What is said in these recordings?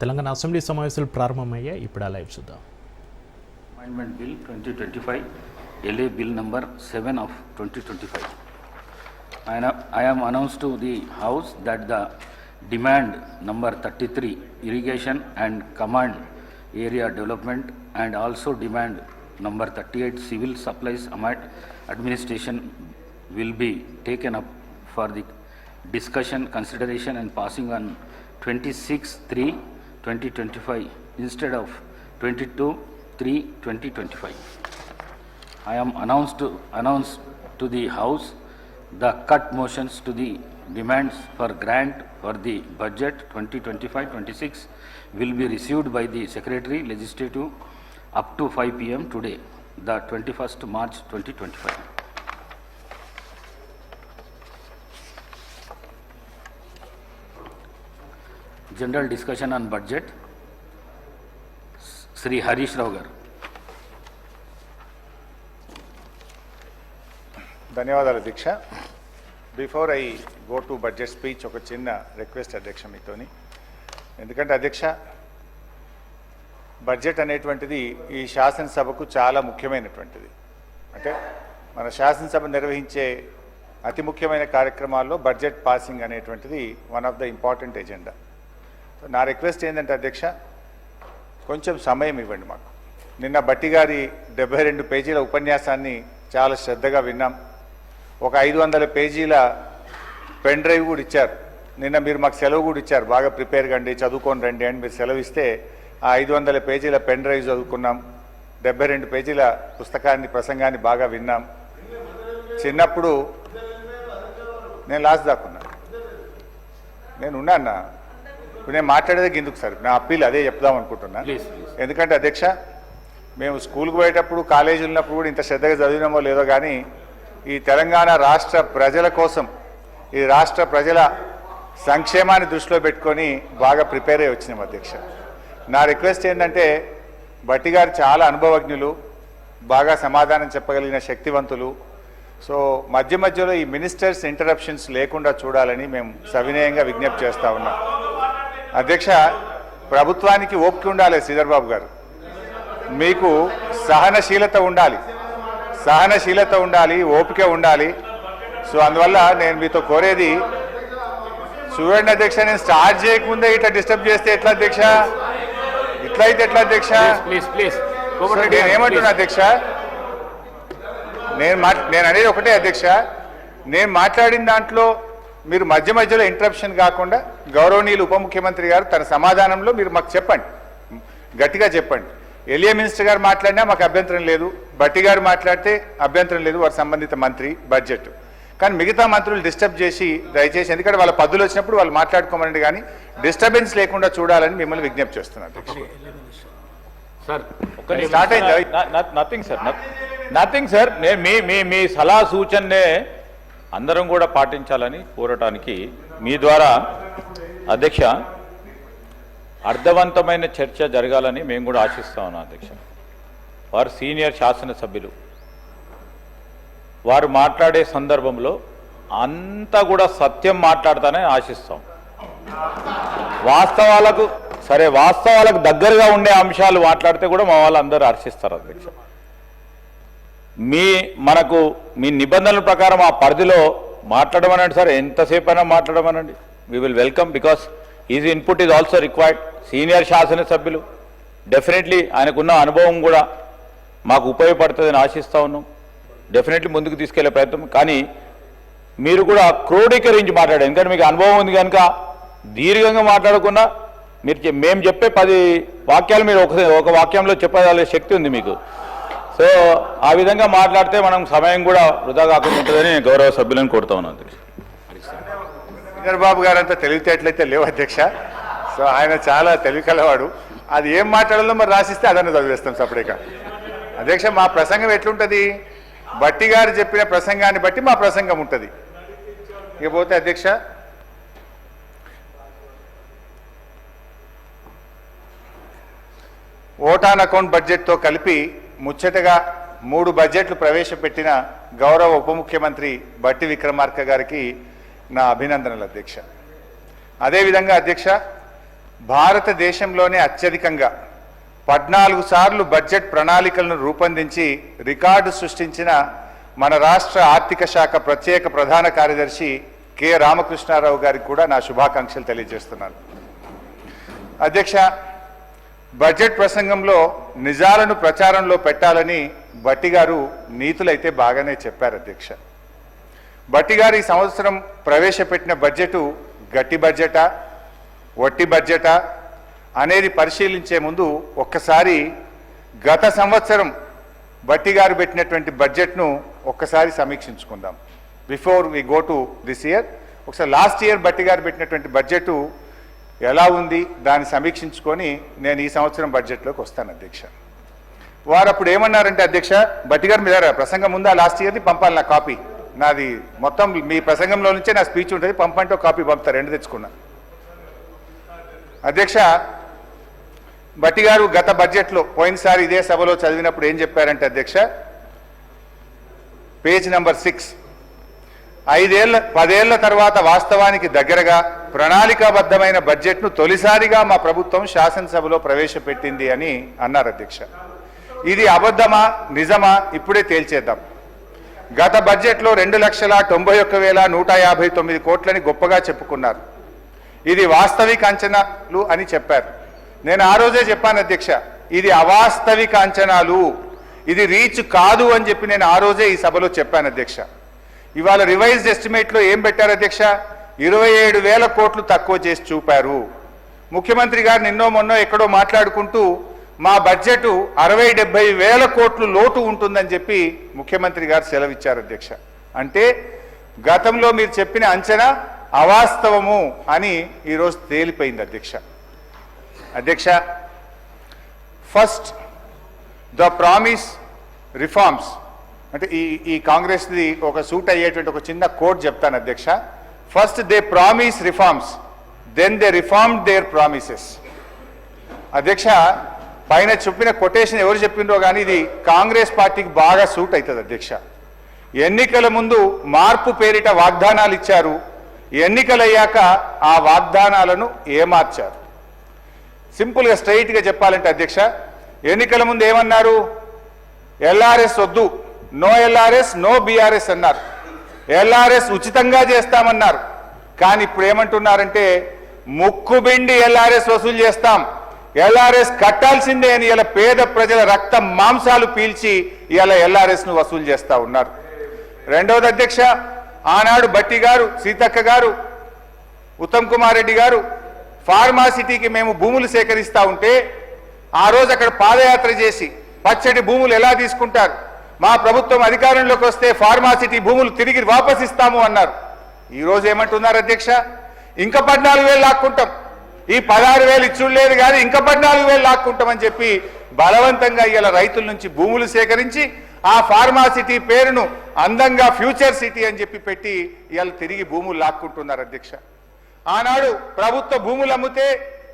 Telangana assembly సమావేశాలు ప్రారంభమయ్యే ఇప్పుడు ఆ లైవ్ చూద్దాం. Amendment bill twenty twenty five LA bill number seven of twenty twenty five ఆయన I am announce to the house that the demand number thirty three irrigation and command area development and also demand number thirty eight civil supplies amount administration will be taken up for the discussion consideration and passing on twenty six three 26/3/2025 instead of 22/3/2025. I am announced to, announced to the House the cut motions to the demands for grant for the budget 2025-26 will be received by the Secretary Legislative up to 5 PM today, the 21st March 2025. General discussion on budget Shri Harish Rao garu ధన్యవాదాలు దీక్ష before I go to budget speech ఒక చిన్న request అధ్యక్ష మీతోని. ఎందుకంటే అధ్యక్ష budget అనేటువంటిది ఈ శాసనసభకు చాలా ముఖ్యమైనటువంటిది. అంటే మన శాసనసభ నిర్వహించే అతి ముఖ్యమైన కార్యక్రమాల్లో బడ్జెట్ పాసింగ్ అనేటువంటిది one of the important agenda నా రిక్వెస్ట్ ఏంటంటే అధ్యక్ష కొంచెం సమయం ఇవ్వండి మాకు. నిన్న బట్టి గారి డెబ్బై రెండు పేజీల ఉపన్యాసాన్ని చాలా శ్రద్ధగా విన్నాం. ఒక ఐదు వందల పేజీల పెన్ డ్రైవ్ కూడా ఇచ్చారు. నిన్న మీరు మాకు సెలవు కూడా ఇచ్చారు. బాగా ప్రిపేర్ కండి చదువుకొని రండి అని మీరు సెలవు ఇస్తే ఆ ఐదు వందల పేజీల పెన్ డ్రైవ్ చదువుకున్నాం. డెబ్బై రెండు పేజీల పుస్తకాన్ని ప్రసంగాన్ని బాగా విన్నాం. చిన్నప్పుడు నేను లాస్ట్ దాక్కున్నా నేను ఉన్నాను ఇప్పుడు నేను మాట్లాడేది గిందుకు సార్? నా అప్పీల్ అదే చెప్దాం అనుకుంటున్నా. ఎందుకంటే అధ్యక్ష మేము స్కూల్కి పోయేటప్పుడు కాలేజీ ఉన్నప్పుడు కూడా ఇంత శ్రద్ధగా చదివినామో లేదో కానీ ఈ తెలంగాణ రాష్ట్ర ప్రజల కోసం ఈ రాష్ట్ర ప్రజల సంక్షేమాన్ని దృష్టిలో పెట్టుకొని బాగా ప్రిపేర్ అయ్యి వచ్చినాం అధ్యక్ష. నా రిక్వెస్ట్ ఏంటంటే బట్టి గారు చాలా అనుభవజ్ఞులు బాగా సమాధానం చెప్పగలిగిన శక్తివంతులు. సో మధ్య మధ్యలో ఈ మినిస్టర్స్ ఇంటరప్షన్స్ లేకుండా చూడాలని మేము సవినయంగా విజ్ఞప్తి చేస్తా ఉన్నాం. అధ్యక్ష ప్రభుత్వానికి ఓపిక ఉండాలి శ్రీధర్ బాబు గారు. మీకు సహనశీలత ఉండాలి. సహనశీలత ఉండాలి ఓపిక ఉండాలి. సో అందువల్ల నేను మీతో కోరేది చూడండి అధ్యక్ష నేను స్టార్ట్ చేయకముందే ఇట్లా డిస్టర్బ్ చేస్తే ఎట్లా అధ్యక్ష? ఇట్లా అయితే ఎట్లా అధ్యక్ష? Please, please. సో నేను ఏమంటున్నా అధ్యక్ష? నేను మా నేను అనేది ఒకటే అధ్యక్ష. నేను మాట్లాడిన దాంట్లో మీరు మధ్య మధ్యలో ఇంటరప్షన్ కాకుండా గౌరవనీయులు ఉప ముఖ్యమంత్రి గారు తన సమాధానంలో మీరు మాకు చెప్పండి. గట్టిగా చెప్పండి. ఎలియా మినిస్టర్ గారు మాట్లాడినా మాకు అభ్యంతరం లేదు. బట్టి గారు మాట్లాడితే అభ్యంతరం లేదు. వారి సంబంధిత మంత్రి బడ్జెట్ కానీ మిగతా మంత్రులు డిస్టర్బ్ చేసి దయచేసి ఎందుకంటే వాళ్ళ పద్దులు వచ్చినప్పుడు వాళ్ళు మాట్లాడుకోమనండి కానీ డిస్టర్బెన్స్ లేకుండా చూడాలని మిమ్మల్ని విజ్ఞప్తి చేస్తున్నాను. Sir, స్టార్ట్ అయిందా? నథింగ్ సార్ నథింగ్ సార్ మీ మీ సలహా సూచననే అందరం కూడా పాటించాలని కోరటానికి మీ ద్వారా అధ్యక్ష అర్థవంతమైన చర్చ జరగాలని మేము కూడా ఆశిస్తా ఉన్నాం అధ్యక్ష. వారు సీనియర్ శాసనసభ్యులు. వారు మాట్లాడే సందర్భంలో అంతా కూడా సత్యం మాట్లాడతానని ఆశిస్తాం. వాస్తవాలకు సరే వాస్తవాలకు దగ్గరగా ఉండే అంశాలు మాట్లాడితే కూడా మా వాళ్ళు అందరూ హర్షిస్తారు అధ్యక్ష. మీ మనకు మీ నిబంధనల ప్రకారం ఆ పరిధిలో మాట్లాడమనండి సార్. ఎంతసేపు అయినా మాట్లాడమనండి we will welcome because his input is also required senior శాసనసభ్యులు డెఫినెట్లీ ఆయనకున్న అనుభవం కూడా మాకు ఉపయోగపడుతుందని ఆశిస్తా ఉన్నాం. డెఫినెట్లీ ముందుకు తీసుకెళ్ళే ప్రయత్నం. కానీ మీరు కూడా క్రోడీకరించి మాట్లాడారు ఎందుకంటే మీకు అనుభవం ఉంది కనుక దీర్ఘంగా మాట్లాడకుండా మీరు చె- మేము చెప్పే పది వాక్యాలు మీరు ఒక ఒక వాక్యంలో చెప్పగల శక్తి ఉంది మీకు. సో ఆ విధంగా మాట్లాడితే మనం సమయం కూడా వృధా కాకుండా ఉంటుందని గౌరవ సభ్యులను కోరుతా ఉన్నాను అధ్యక్ష. చంద్రబాబు గారు అంతా తెలివితేటలైతే లేవు అధ్యక్ష. సో ఆయన చాలా తెలివి కలవాడు అది ఏం మాట్లాడాలో మరి రాసిస్తే అదన్నీ చదివేస్తాం సపరేట్గా. అధ్యక్ష మా ప్రసంగం ఎట్లుంటుంది? బట్టి గారు చెప్పిన ప్రసంగాన్ని బట్టి మా ప్రసంగం ఉంటుంది. ఇకపోతే అధ్యక్ష ఓటాన్ అకౌంట్ బడ్జెట్తో కలిపి ముచ్చటగా మూడు బడ్జెట్లు ప్రవేశపెట్టిన గౌరవ ఉప ముఖ్యమంత్రి బట్టి విక్రమార్క గారికి నా అభినందనలు అధ్యక్ష. అదేవిధంగా అధ్యక్ష భారతదేశంలోనే అత్యధికంగా పద్నాలుగు సార్లు బడ్జెట్ ప్రణాళికలను రూపొందించి రికార్డు సృష్టించిన మన రాష్ట్ర ఆర్థిక శాఖ ప్రత్యేక ప్రధాన కార్యదర్శి కె. రామకృష్ణారావు గారికి కూడా నా శుభాకాంక్షలు తెలియజేస్తున్నాను. అధ్యక్ష బడ్జెట్ ప్రసంగంలో నిజాలను ప్రచారంలో పెట్టాలని బట్టి గారు నీతులైతే బాగానే చెప్పారు అధ్యక్ష. బట్టి గారు ఈ సంవత్సరం ప్రవేశపెట్టిన బడ్జెట్ గట్టి బడ్జెటా వట్టి బడ్జెటా అనేది పరిశీలించే ముందు ఒక్కసారి గత సంవత్సరం బట్టి గారు పెట్టినటువంటి బడ్జెట్ను ఒక్కసారి సమీక్షించుకుందాం. Before we go to this year ఒకసారి లాస్ట్ ఇయర్ బట్టి గారు పెట్టినటువంటి బడ్జెట్ ఎలా ఉంది దాన్ని సమీక్షించుకొని నేను ఈ సంవత్సరం బడ్జెట్లోకి వస్తాను అధ్యక్ష. వారు అప్పుడు ఏమన్నారంటే అధ్యక్ష బట్టిగారు మీద ప్రసంగం ఉందా? లాస్ట్ ఇయర్ది పంపాలి నా కాపీ. నాది మొత్తం మీ ప్రసంగంలో నుంచే నా స్పీచ్ ఉంటుంది. పంపంటే కాపీ పంపుతా రెండు తెచ్చుకున్నా. అధ్యక్ష బట్టిగారు గత బడ్జెట్లో పోయినసారి ఇదే సభలో చదివినప్పుడు ఏం చెప్పారంటే అధ్యక్ష పేజ్ నెంబర్ సిక్స్ ఐదేళ్ళ పదేళ్ళ తర్వాత వాస్తవానికి దగ్గరగా ప్రణాళికాబద్ధమైన బడ్జెట్ను తొలిసారిగా మా ప్రభుత్వం శాసనసభలో ప్రవేశపెట్టింది అని అన్నారు అధ్యక్ష. ఇది అబద్ధమా నిజమా ఇప్పుడే తేల్చేద్దాం. గత బడ్జెట్లో రెండు లక్షల తొంభై ఒక్క వేల నూట యాభై తొమ్మిది కోట్లని గొప్పగా చెప్పుకున్నారు. ఇది వాస్తవిక అంచనాలు అని చెప్పారు. నేను ఆ రోజే చెప్పాను అధ్యక్ష ఇది అవాస్తవిక అంచనాలు. ఇది రీచ్ కాదు అని చెప్పి నేను ఆ రోజే ఈ సభలో చెప్పాను అధ్యక్ష. ఇవాళ రివైజ్డ్ ఎస్టిమేట్లో ఏం పెట్టారు అధ్యక్ష? ఇరవై ఏడు వేల కోట్లు తక్కువ చేసి చూపారు. ముఖ్యమంత్రి గారు నిన్నో మొన్నో ఎక్కడో మాట్లాడుకుంటూ మా బడ్జెట్ అరవై డెబ్బై వేల కోట్లు లోటు ఉంటుందని చెప్పి ముఖ్యమంత్రి గారు సెలవిచ్చారు అధ్యక్ష. అంటే గతంలో మీరు చెప్పిన అంచనా అవాస్తవము అని ఈరోజు తేలిపోయింది అధ్యక్ష. అధ్యక్ష ఫస్ట్ ద ప్రామిస్ రిఫార్మ్స్. అంటే ఈ ఈ కాంగ్రెస్ది ఒక సూట్ అయ్యేటువంటి ఒక చిన్న కోట్ చెప్తాను అధ్యక్ష. First they promise reforms then they reform their promises అధ్యక్ష పైన చెప్పిన కొటేషన్ ఎవరు చెప్పిండ్రో కానీ ఇది కాంగ్రెస్ పార్టీకి బాగా సూట్ అవుతుంది అధ్యక్ష. ఎన్నికల ముందు మార్పు పేరిట వాగ్దానాలు ఇచ్చారు. ఎన్నికలయ్యాక ఆ వాగ్దానాలను ఏమార్చారు? సింపుల్గా స్ట్రైట్గా చెప్పాలంటే అధ్యక్ష ఎన్నికల ముందు ఏమన్నారు? ఎల్ఆర్ఎస్ వద్దు. నో ఎల్ఆర్ఎస్ నో బీఆర్ఎస్ అన్నారు. ఎల్ఆర్ఎస్ ఉచితంగా చేస్తామన్నారు. కానీ ఇప్పుడు ఏమంటున్నారంటే ముక్కుబిండి ఎల్ఆర్ఎస్ వసూలు చేస్తాం. ఎల్ఆర్ఎస్ కట్టాల్సిందే అని ఇలా పేద ప్రజల రక్త మాంసాలు పీల్చి ఇలా ఎల్ఆర్ఎస్ను వసూలు చేస్తా ఉన్నారు. రెండవది అధ్యక్ష ఆనాడు బట్టి గారు సీతక్క గారు ఉత్తమ్ కుమార్ రెడ్డి గారు ఫార్మాసిటీకి మేము భూములు సేకరిస్తూ ఉంటే ఆ రోజు అక్కడ పాదయాత్ర చేసి పచ్చటి భూములు ఎలా తీసుకుంటారు? మా ప్రభుత్వం అధికారంలోకి వస్తే ఫార్మాసిటీ భూములు తిరిగి వాపస్ ఇస్తాము అన్నారు. ఈరోజు ఏమంటున్నారు అధ్యక్ష? ఇంకా పద్నాలుగు వేలు లాక్కుంటాం. ఈ పదహారు వేలు ఇచ్చుడు లేదు కానీ ఇంకా పద్నాలుగు వేలు లాక్కుంటామని చెప్పి బలవంతంగా ఇలా రైతుల నుంచి భూములు సేకరించి ఆ ఫార్మాసిటీ పేరును అందంగా ఫ్యూచర్ సిటీ అని చెప్పి పెట్టి ఇవాళ తిరిగి భూములు లాక్కుంటున్నారు అధ్యక్ష. ఆనాడు ప్రభుత్వ భూములు అమ్మితే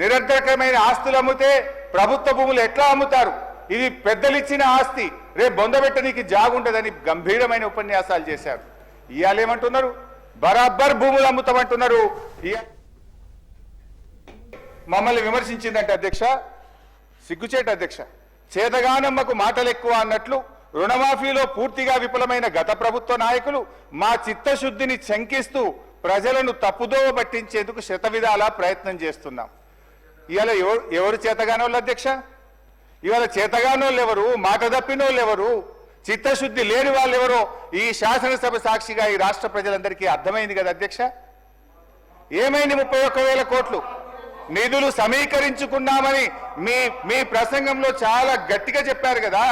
నిరర్ధకమైన ఆస్తులు అమ్మితే ప్రభుత్వ భూములు ఎట్లా అమ్ముతారు? ఇది పెద్దలిచ్చిన ఆస్తి. రేపు బొందబెట్టనీకి జాగుంటుందని గంభీరమైన ఉపన్యాసాలు చేశారు. ఇవాళ ఏమంటున్నారు బరాబర్ భూములు అమ్ముతామంటున్నారు. మమ్మల్ని విమర్శించిందంటే అధ్యక్ష సిగ్గుచేట అధ్యక్ష. చేతగానమ్మకు మాటలు ఎక్కువ అన్నట్లు రుణమాఫీలో పూర్తిగా విఫలమైన గత ప్రభుత్వ నాయకులు మా చిత్తశుద్ధిని శంకిస్తూ ప్రజలను తప్పుదోవ పట్టించేందుకు శతవిధాలా ప్రయత్నం చేస్తున్నాం. ఇవాళ ఎవరు ఎవరు చేతగానోళ్ళు అధ్యక్ష? ఇవాళ చేతగానోళ్ళు ఎవరు మాట తప్పినోళ్ళు ఎవరు చిత్తశుద్ధి లేని వాళ్ళు ఎవరో ఈ శాసనసభ సాక్షిగా ఈ రాష్ట్ర ప్రజలందరికీ అర్థమైంది కదా అధ్యక్ష? ఏమైంది ముప్పై ఒక్క వేల కోట్లు? నిధులు సమీకరించుకున్నామని మీ మీ ప్రసంగంలో చాలా గట్టిగా చెప్పారు కదా.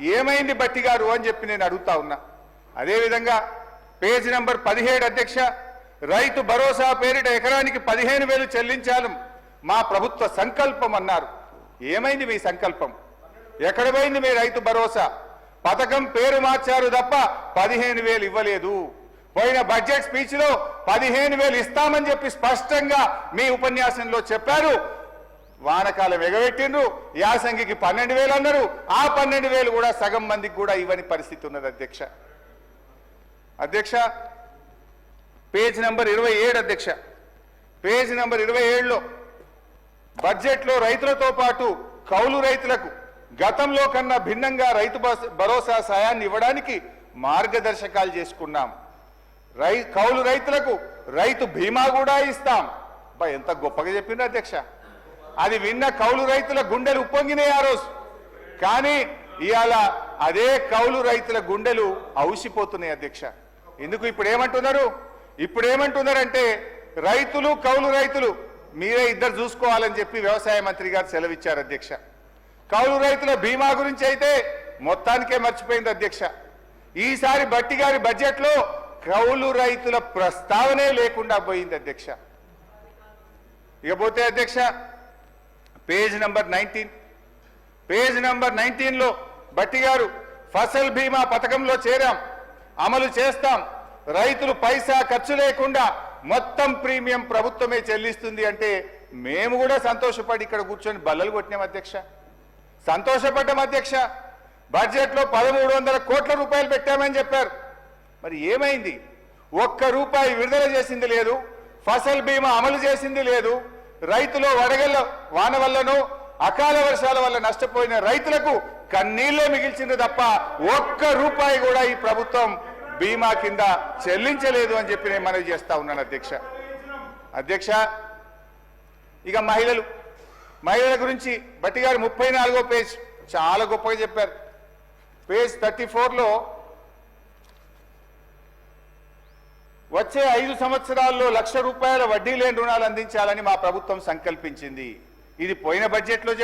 ఏమైంది బట్టి గారు అని చెప్పి నేను అడుగుతా ఉన్నా. అదేవిధంగా పేజ్ నంబర్ పదిహేడు అధ్యక్ష రైతు భరోసా పేరిట ఎకరానికి పదిహేను వేలు చెల్లించాలి మా ప్రభుత్వ సంకల్పం అన్నారు. ఏమైంది మీ సంకల్పం? ఎక్కడ పోయింది మీ రైతు భరోసా? పథకం పేరు మార్చారు తప్ప పదిహేను వేలు ఇవ్వలేదు. పోయిన బడ్జెట్ స్పీచ్లో పదిహేను వేలు ఇస్తామని చెప్పి స్పష్టంగా మీ ఉపన్యాసంలో చెప్పారు. వానకాలం ఎగబెట్టిండ్రు యాసంగికి పన్నెండు వేలు అన్నారు. ఆ పన్నెండు వేలు కూడా సగం మందికి కూడా ఇవ్వని పరిస్థితి ఉన్నది అధ్యక్ష. అధ్యక్ష పేజ్ నెంబర్ ఇరవై ఏడు అధ్యక్ష. పేజ్ నెంబర్ ఇరవై ఏడులో బడ్జెట్లో రైతులతో పాటు కౌలు రైతులకు గతంలో కన్నా భిన్నంగా రైతు భరోసా సాయాన్ని ఇవ్వడానికి మార్గదర్శకాలు చేసుకున్నాం. రై కౌలు రైతులకు రైతు బీమా కూడా ఇస్తాం. బా ఎంత గొప్పగా చెప్పిండ్రు అధ్యక్ష. అది విన్న కౌలు రైతుల గుండెలు ఉప్పొంగినాయి ఆ రోజు. కానీ ఇవాళ అదే కౌలు రైతుల గుండెలు ఔసిపోతున్నాయి అధ్యక్ష. ఎందుకు ఇప్పుడు ఏమంటున్నారు ఇప్పుడు ఏమంటున్నారంటే రైతులు కౌలు రైతులు మీరే ఇద్దరు చూసుకోవాలని చెప్పి వ్యవసాయ మంత్రి గారు సెలవిచ్చారు అధ్యక్ష. కౌలు రైతుల బీమా గురించి అయితే మొత్తానికే మర్చిపోయింది అధ్యక్ష. ఈసారి బట్టి గారి బడ్జెట్లో కౌలు రైతుల ప్రస్తావనే లేకుండా పోయింది అధ్యక్ష. ఇకపోతే అధ్యక్ష page number nineteen. Page number నైన్టీన్లో బట్టి గారు ఫసల్ బీమా పథకంలో చేరాం అమలు చేస్తాం రైతులు పైసా ఖర్చు లేకుండా మొత్తం ప్రీమియం ప్రభుత్వమే చెల్లిస్తుంది అంటే మేము కూడా సంతోషపడి ఇక్కడ కూర్చొని బల్లలు కొట్టినాం అధ్యక్ష. సంతోషపడ్డాం అధ్యక్ష. బడ్జెట్లో పదమూడు వందల కోట్ల రూపాయలు పెట్టామని చెప్పారు. మరి ఏమైంది? ఒక్క రూపాయి విడుదల చేసింది లేదు ఫసల్ బీమా అమలు చేసింది లేదు రైతులు వడగళ్ళ వాన వల్లను అకాల వర్షాల వల్ల నష్టపోయిన రైతులకు కన్నీళ్ళే మిగిల్చింది తప్ప ఒక్క రూపాయి కూడా ఈ ప్రభుత్వం బీమా కింద చెల్లించలేదు అని చెప్పి నేను మనవి చేస్తా ఉన్నాను అధ్యక్ష. అధ్యక్ష ఇక మహిళలు. మహిళల గురించి బట్టి గారు ముప్పై నాలుగో పేజ్ చాలా గొప్పగా చెప్పారు. పేజ్ థర్టీ ఫోర్లో వచ్చే ఐదు సంవత్సరాల్లో లక్ష రూపాయల వడ్డీ లేని రుణాలు అందించాలని మా ప్రభుత్వం సంకల్పించింది. ఇది పోయిన బడ్జెట్లో